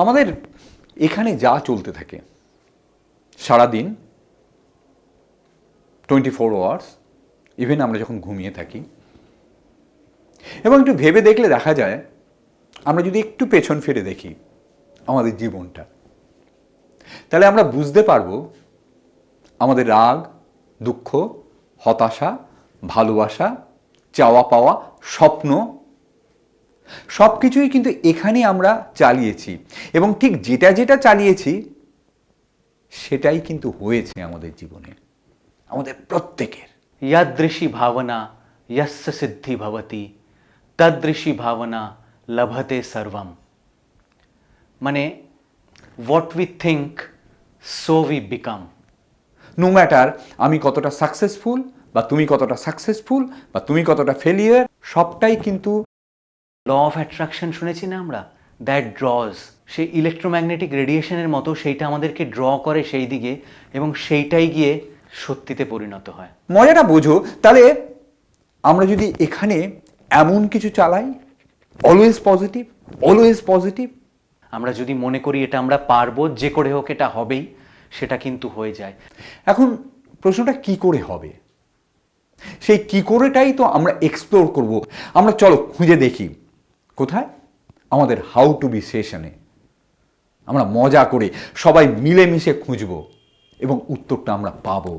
আমাদের এখানে যা চলতে থাকে, সারাদিন টোয়েন্টি ফোর আওয়ার্স ইভেন আমরা যখন ঘুমিয়ে থাকি, এবং একটু ভেবে দেখলে দেখা যায়, আমরা যদি একটু পেছন ফিরে দেখি আমাদের জীবনটা, তাহলে আমরা বুঝতে পারব আমাদের রাগ, দুঃখ, হতাশা, ভালোবাসা, চাওয়া পাওয়া, স্বপ্ন সব কিছুই কিন্তু এখানে আমরা চালিয়েছি। এবং ঠিক যেটা যেটা চালিয়েছি সেটাই কিন্তু হয়েছে আমাদের জীবনে। আমাদের প্রত্যেকের। ইয়াদৃশী ভাবনা ইয়াস্য সিদ্ধি ভবতি তাদৃশী ভাবনা লভতে সর্বম। মানে what we think so we become no matter আমি কতটা সাকসেসফুল বা তুমি কতটা সাকসেসফুল বা তুমি কতটা ফেলিয়ার সবটাই কিন্তু ল অফ অ্যাট্রাকশন শুনেছি না আমরা? দ্যাট ড্রজ সেই ইলেকট্রোম্যাগনেটিক রেডিয়েশনের মতো সেইটা আমাদেরকে ড্র করে সেই দিকে এবং সেইটাই গিয়ে সত্যিতে পরিণত হয়। মজাটা বোঝো তাহলে আমরা যদি এখানে এমন কিছু চালাই অলওয়েজ পজিটিভ অলওয়েজ পজিটিভ আমরা যদি মনে করি এটা আমরা পারব যে করে হোক এটা হবেই সেটা কিন্তু হয়ে যায়। এখন প্রশ্নটা কি করে হবে? সেই কি করেটাই তো আমরা এক্সপ্লোর করব। আমরা চলো খুঁজে দেখি। কোথায়? আমাদের হাউ টু বি সেশনে আমরা মজা করে সবাই মিলেমিশে খুঁজব এবং উত্তরটা আমরা পাবো।